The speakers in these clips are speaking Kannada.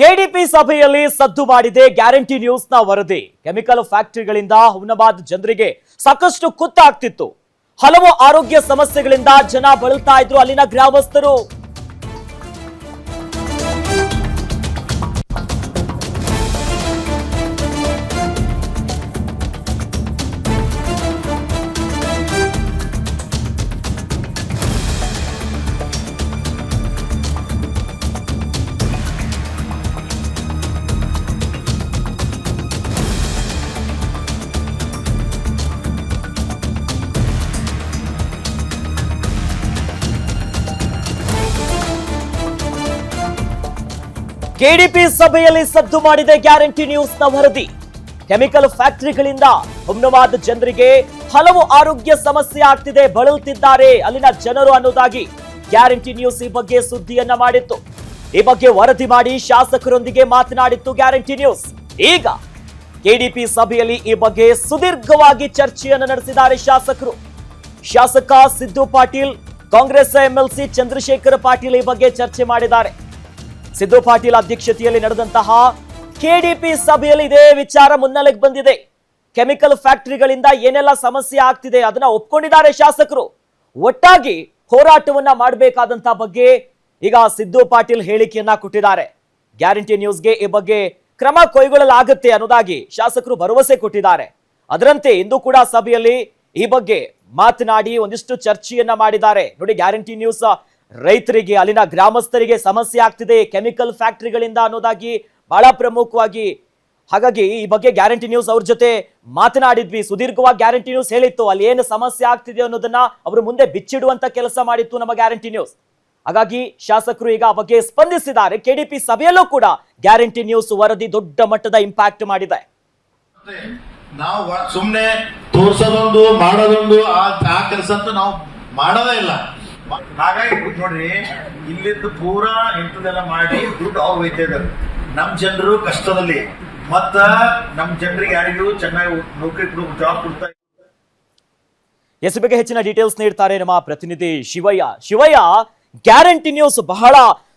ಕೆಡಿಪಿ ಸಭೆಯಲ್ಲಿ ಸದ್ದು ಮಾಡಿದೆ, ಗ್ಯಾರಂಟಿ ನ್ಯೂಸ್ನ ವರದಿ. ಕೆಮಿಕಲ್ ಫ್ಯಾಕ್ಟರಿಗಳಿಂದ ಹುನಬಾದ್ ಜನರಿಗೆ ಸಾಕಷ್ಟು ಕುತ್ತಾಗ್ತಿತ್ತು. ಹಲವು ಆರೋಗ್ಯ ಸಮಸ್ಯೆಗಳಿಂದ ಜನ ಬಳಲ್ತಾ ಇದ್ರು ಅಲ್ಲಿನ ಗ್ರಾಮಸ್ಥರು. ಕೆಡಿಪಿ ಸಭೆಯಲ್ಲಿ ಸದ್ದು ಮಾಡಿದೆ ಗ್ಯಾರಂಟಿ ನ್ಯೂಸ್ನ ವರದಿ. ಕೆಮಿಕಲ್ ಫ್ಯಾಕ್ಟರಿಗಳಿಂದ ಹುಮ್ನವಾದ ಜನರಿಗೆ ಹಲವು ಆರೋಗ್ಯ ಸಮಸ್ಯೆ ಆಗ್ತಿದೆ, ಬಳಲುತ್ತಿದ್ದಾರೆ ಅಲ್ಲಿನ ಜನರು ಅನ್ನೋದಾಗಿ ಗ್ಯಾರಂಟಿ ನ್ಯೂಸ್ ಈ ಬಗ್ಗೆ ಸುದ್ದಿಯನ್ನ ಮಾಡಿತ್ತು. ಈ ಬಗ್ಗೆ ವರದಿ ಮಾಡಿ ಶಾಸಕರೊಂದಿಗೆ ಮಾತನಾಡಿತ್ತು ಗ್ಯಾರಂಟಿ ನ್ಯೂಸ್. ಈಗ ಕೆಡಿಪಿ ಸಭೆಯಲ್ಲಿ ಈ ಬಗ್ಗೆ ಸುದೀರ್ಘವಾಗಿ ಚರ್ಚೆಯನ್ನು ನಡೆಸಿದ್ದಾರೆ ಶಾಸಕರು. ಶಾಸಕ ಸಿದ್ದು ಪಾಟೀಲ್, ಕಾಂಗ್ರೆಸ್ ಎಂಎಲ್ಸಿ ಚಂದ್ರಶೇಖರ್ ಪಾಟೀಲ್ ಈ ಬಗ್ಗೆ ಚರ್ಚೆ ಮಾಡಿದ್ದಾರೆ. ಸಿದ್ದು ಪಾಟೀಲ್ ಅಧ್ಯಕ್ಷತೆಯಲ್ಲಿ ನಡೆದಂತಹ ಕೆಡಿಪಿ ಸಭೆಯಲ್ಲಿ ಇದೇ ವಿಚಾರ ಮುನ್ನೆಲೆಗೆ ಬಂದಿದೆ. ಕೆಮಿಕಲ್ ಫ್ಯಾಕ್ಟರಿಗಳಿಂದ ಏನೆಲ್ಲ ಸಮಸ್ಯೆ ಆಗ್ತಿದೆ ಅದನ್ನ ಒಪ್ಕೊಂಡಿದ್ದಾರೆ ಶಾಸಕರು. ಒಟ್ಟಾಗಿ ಹೋರಾಟವನ್ನ ಮಾಡಬೇಕಾದಂತ ಬಗ್ಗೆ ಈಗ ಸಿದ್ದು ಪಾಟೀಲ್ ಹೇಳಿಕೆಯನ್ನ ಕೊಟ್ಟಿದ್ದಾರೆ. ಗ್ಯಾರಂಟಿ ನ್ಯೂಸ್ಗೆ ಈ ಬಗ್ಗೆ ಕ್ರಮ ಕೈಗೊಳ್ಳಲಾಗುತ್ತೆ ಅನ್ನೋದಾಗಿ ಶಾಸಕರು ಭರವಸೆ ಕೊಟ್ಟಿದ್ದಾರೆ. ಅದರಂತೆ ಇಂದು ಕೂಡ ಸಭೆಯಲ್ಲಿ ಈ ಬಗ್ಗೆ ಮಾತನಾಡಿ ಒಂದಿಷ್ಟು ಚರ್ಚೆಯನ್ನ ಮಾಡಿದ್ದಾರೆ. ನೋಡಿ, ಗ್ಯಾರಂಟಿ ನ್ಯೂಸ್ ರೈತರಿಗೆ, ಅಲ್ಲಿನ ಗ್ರಾಮಸ್ಥರಿಗೆ ಸಮಸ್ಯೆ ಆಗ್ತಿದೆ. ಕೆಮಿಕಲ್ ಫ್ಯಾಕ್ಟರಿಗಳಿಂದ ಅನ್ನೋದಾಗಿ ಬಹಳ ಪ್ರಮುಖವಾಗಿ. ಹಾಗಾಗಿ ಈ ಬಗ್ಗೆ ಗ್ಯಾರಂಟಿ ನ್ಯೂಸ್ ಅವ್ರ ಜೊತೆ ಮಾತನಾಡಿದ್ವಿ. ಸುದೀರ್ಘವಾಗಿ ಗ್ಯಾರಂಟಿ ನ್ಯೂಸ್ ಹೇಳಿತ್ತು. ಅಲ್ಲಿ ಏನು ಸಮಸ್ಯೆ ಆಗ್ತಿದೆ ಅನ್ನೋದನ್ನ ಅವರು ಮುಂದೆ ಬಿಚ್ಚಿಡುವಂತ ಕೆಲಸ ಮಾಡಿತ್ತು ನಮ್ಮ ಗ್ಯಾರಂಟಿ ನ್ಯೂಸ್. ಹಾಗಾಗಿ ಶಾಸಕರು ಈಗ ಆ ಬಗ್ಗೆ ಸ್ಪಂದಿಸಿದ್ದಾರೆ. ಕೆಡಿಪಿ ಸಭೆಯಲ್ಲೂ ಕೂಡ ಗ್ಯಾರಂಟಿ ನ್ಯೂಸ್ ವರದಿ ದೊಡ್ಡ ಮಟ್ಟದ ಇಂಪ್ಯಾಕ್ಟ್ ಮಾಡಿದೆ. ನಾವು ಸುಮ್ಮನೆ ತೋರ್ಸೋದೊಂದು, ಮಾಡೋದೊಂದು, ಆ ಕೆಲಸ ನಾವು ಮಾಡೋದೇ ಇಲ್ಲ. ಹಾಗಾಗಿ ನೋಡ್ರಿ, ಇಲ್ಲಿದ್ದು ಪೂರಾ ಇಂಥದೆಲ್ಲ ಮಾಡಿ ದುಡ್ಡು ಅವ್ರು ಒಯ್ತಿದ್ದಾರೆ ನಮ್ ಜನರು ಕಷ್ಟದಲ್ಲಿ. ಮತ್ತ ನಮ್ ಜನರಿಗೆ ಯಾರಿಗೂ ಚೆನ್ನಾಗಿ ನೌಕರಿ ಜಾಬ್ ಕೊಡ್ತಾ ಎಸ್ ಬಗ್ಗೆ ಹೆಚ್ಚಿನ ಡೀಟೇಲ್ಸ್ ನೀಡ್ತಾರೆ ನಮ್ಮ ಪ್ರತಿನಿಧಿ ಶಿವಯ್ಯ. ಶಿವಯ್ಯ ಗ್ಯಾರಂಟಿ ನ್ಯೂಸ್ ಬಹಳ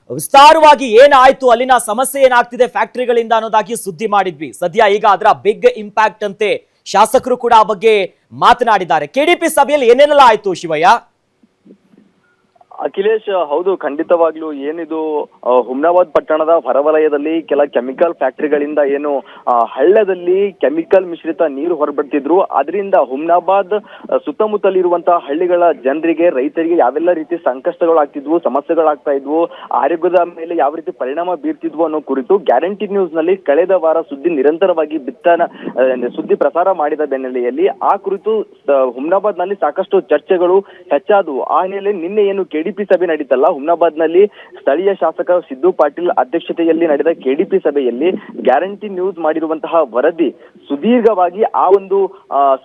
ವಿಸ್ತಾರವಾಗಿ ಏನಾಯ್ತು, ಅಲ್ಲಿನ ಸಮಸ್ಯೆ ಏನಾಗ್ತಿದೆ ಫ್ಯಾಕ್ಟರಿಗಳಿಂದ ಅನ್ನೋದಾಗಿ ಸುದ್ದಿ ಮಾಡಿದ್ವಿ. ಸದ್ಯ ಈಗ ಅದರ ಬಿಗ್ ಇಂಪ್ಯಾಕ್ಟ್ ಅಂತೆ ಶಾಸಕರು ಕೂಡ ಆ ಬಗ್ಗೆ ಮಾತನಾಡಿದ್ದಾರೆ. ಕೆಡಿಪಿ ಸಭೆಯಲ್ಲಿ ಏನೇನೆಲ್ಲ ಆಯ್ತು ಶಿವಯ್ಯ? ಅಖಿಲೇಶ್, ಹೌದು, ಖಂಡಿತವಾಗ್ಲೂ ಏನಿದು ಹುಮ್ನಾಬಾದ್ ಪಟ್ಟಣದ ಹೊರವಲಯದಲ್ಲಿ ಕೆಲ ಕೆಮಿಕಲ್ ಫ್ಯಾಕ್ಟರಿಗಳಿಂದ ಏನು ಹಳ್ಳದಲ್ಲಿ ಕೆಮಿಕಲ್ ಮಿಶ್ರಿತ ನೀರು ಹೊರಬಿಡ್ತಿದ್ರು. ಅದರಿಂದ ಹುಮ್ನಾಬಾದ್ ಸುತ್ತಮುತ್ತಲಿರುವಂತಹ ಹಳ್ಳಿಗಳ ಜನರಿಗೆ, ರೈತರಿಗೆ ಯಾವೆಲ್ಲ ರೀತಿ ಸಂಕಷ್ಟಗಳು ಆಗ್ತಿದ್ವು ಸಮಸ್ಯೆಗಳಾಗ್ತಾ ಇದ್ವು, ಆರೋಗ್ಯದ ಮೇಲೆ ಯಾವ ರೀತಿ ಪರಿಣಾಮ ಬೀರ್ತಿದ್ವು ಅನ್ನೋ ಕುರಿತು ಗ್ಯಾರಂಟಿ ನ್ಯೂಸ್ನಲ್ಲಿ ಕಳೆದ ವಾರ ಸುದ್ದಿ ನಿರಂತರವಾಗಿ ಬಿತ್ತನ ಸುದ್ದಿ ಪ್ರಸಾರ ಮಾಡಿದ ಬೆನ್ನೆಲೆಯಲ್ಲಿ ಆ ಕುರಿತು ಹುಮ್ನಾಬಾದ್ನಲ್ಲಿ ಸಾಕಷ್ಟು ಚರ್ಚೆಗಳು ಹೆಚ್ಚಾದವು. ಆ ಹಿನ್ನೆಲೆಯಲ್ಲಿ ನಿನ್ನೆ ಏನು ಕೆಡಿಪಿ ಸಭೆ ನಡೀತಲ್ಲ ಹುಮ್ನಾಬಾದ್ನಲ್ಲಿ ಸ್ಥಳೀಯ ಶಾಸಕ ಸಿದ್ದು ಪಾಟೀಲ್ ಅಧ್ಯಕ್ಷತೆಯಲ್ಲಿ ನಡೆದ ಕೆಡಿಪಿ ಸಭೆಯಲ್ಲಿ ಗ್ಯಾರಂಟಿ ನ್ಯೂಸ್ ಮಾಡಿರುವಂತಹ ವರದಿ ಸುದೀರ್ಘವಾಗಿ ಆ ಒಂದು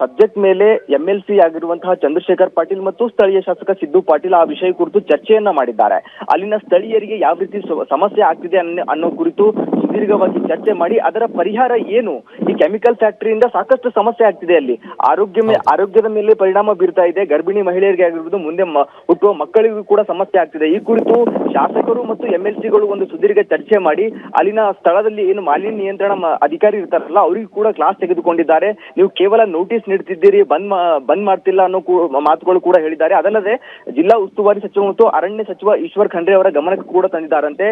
ಸಬ್ಜೆಕ್ಟ್ ಮೇಲೆ ಎಂ ಎಲ್ ಸಿ ಆಗಿರುವಂತಹ ಚಂದ್ರಶೇಖರ್ ಪಾಟೀಲ್ ಮತ್ತು ಸ್ಥಳೀಯ ಶಾಸಕ ಸಿದ್ದು ಪಾಟೀಲ್ ಆ ವಿಷಯ ಕುರಿತು ಚರ್ಚೆಯನ್ನ ಮಾಡಿದ್ದಾರೆ. ಅಲ್ಲಿನ ಸ್ಥಳೀಯರಿಗೆ ಯಾವ ರೀತಿ ಸಮಸ್ಯೆ ಆಗ್ತಿದೆ ಅನ್ನೋ ಕುರಿತು ಸುದೀರ್ಘವಾಗಿ ಚರ್ಚೆ ಮಾಡಿ ಅದರ ಪರಿಹಾರ ಏನು? ಈ ಕೆಮಿಕಲ್ ಫ್ಯಾಕ್ಟರಿಯಿಂದ ಸಾಕಷ್ಟು ಸಮಸ್ಯೆ ಆಗ್ತಿದೆ ಅಲ್ಲಿ. ಆರೋಗ್ಯ ಆರೋಗ್ಯದ ಮೇಲೆ ಪರಿಣಾಮ ಬೀರ್ತಾ ಇದೆ. ಗರ್ಭಿಣಿ ಮಹಿಳೆಯರಿಗೆ ಆಗಿರ್ಬೋದು ಮುಂದೆ ಹುಟ್ಟುವ ಮಕ್ಕಳಿಗೂ ಕೂಡ ಸಮಸ್ಯೆ ಆಗ್ತಿದೆ. ಈ ಕುರಿತು ಶಾಸಕರು ಮತ್ತು ಎಂ ಎಲ್ ಸಿಗಳು ಒಂದು ಸುದೀರ್ಘ ಚರ್ಚೆ ಮಾಡಿ ಅಲ್ಲಿನ ಸ್ಥಳದಲ್ಲಿ ಏನು ಮಾಲಿನ್ಯ ನಿಯಂತ್ರಣ ಅಧಿಕಾರಿ ಇರ್ತಾರಲ್ಲ ಅವರಿಗೂ ಕೂಡ ಕ್ಲಾಸ್ ತೆಗೆದುಕೊಂಡಿದ್ದಾರೆ. ನೀವು ಕೇವಲ ನೋಟಿಸ್ ನೀಡ್ತಿದ್ದೀರಿ ಬಂದ್ ಬಂದ್ ಮಾಡ್ತಿಲ್ಲ ಅನ್ನೋ ಮಾತುಗಳು ಕೂಡ ಹೇಳಿದ್ದಾರೆ. ಅದಲ್ಲದೆ ಜಿಲ್ಲಾ ಉಸ್ತುವಾರಿ ಸಚಿವ ಮತ್ತು ಅರಣ್ಯ ಸಚಿವ ಈಶ್ವರ್ ಖಂಡ್ರೆ ಅವರ ಗಮನಕ್ಕೆ ಕೂಡ ತಂದಿದ್ದಾರಂತೆ.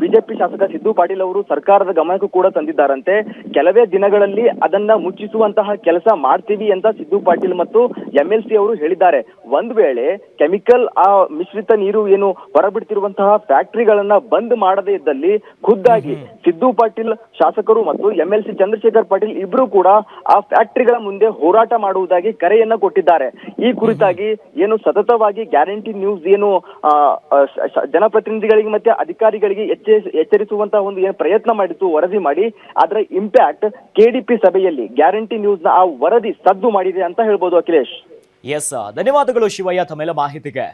ಬಿಜೆಪಿ ಶಾಸಕ ಸಿದ್ದು ಪಾಟೀಲ್ ಅವರು ಸರ್ಕಾರದ ಗಮನಕ್ಕೂ ಕೂಡ ತಂದಿದ್ದಾರಂತೆ. ಕೆಲವೇ ದಿನಗಳಲ್ಲಿ ಅದನ್ನ ಮುಚ್ಚಿಸುವಂತಹ ಕೆಲಸ ಮಾಡ್ತೀವಿ ಅಂತ ಸಿದ್ದು ಪಾಟೀಲ್ ಮತ್ತು ಎಂ ಎಲ್ ಸಿ ಅವರು ಹೇಳಿದ್ದಾರೆ. ಒಂದ್ ವೇಳೆ ಕೆಮಿಕಲ್ ಆ ಮಿಶ್ರಿತ ನೀರು ಏನು ಹೊರಬಿಡ್ತಿರುವಂತಹ ಫ್ಯಾಕ್ಟರಿಗಳನ್ನ ಬಂದ್ ಮಾಡದೇ ಇದ್ದಲ್ಲಿ ಖುದ್ದಾಗಿ ಸಿದ್ದು ಪಾಟೀಲ್ ಶಾಸಕರು ಮತ್ತು M L C Chandrashekhar Patil ಇಬ್ರು ಕೂಡ ಆ ಫ್ಯಾಕ್ಟರಿಗಳ ಮುಂದೆ ಹೋರಾಟ ಮಾಡುವುದಾಗಿ ಕರೆಯನ್ನ ಕೊಟ್ಟಿದ್ದಾರೆ. ಈ ಕುರಿತಾಗಿ ಏನು ಸತತವಾಗಿ ಗ್ಯಾರಂಟಿ ನ್ಯೂಸ್ ಏನು ಜನಪ್ರತಿನಿಧಿಗಳಿಗೆ ಮತ್ತೆ ಅಧಿಕಾರಿಗಳಿಗೆ ಎಚ್ಚರಿಸ ಎಚ್ಚರಿಸುವಂತಹ ಒಂದು ಏನು ಪ್ರಯತ್ನ ಮಾಡಿತ್ತು ವರದಿ ಮಾಡಿ ಅದರ ಇಂಪ್ಯಾಕ್ಟ್ ಕೆಡಿಪಿ ಸಭೆಯಲ್ಲಿ ಗ್ಯಾರಂಟಿ ನ್ಯೂಸ್ನ ಆ ವರದಿ ಸದ್ದು ಮಾಡಿದೆ ಅಂತ ಹೇಳ್ಬೋದು ಅಖಿಲೇಶ್. ಎಸ್ ಧನ್ಯವಾದಗಳು ಶಿವಯ್ಯ ತಮ್ಮೆಲ್ಲ ಮಾಹಿತಿಗೆ.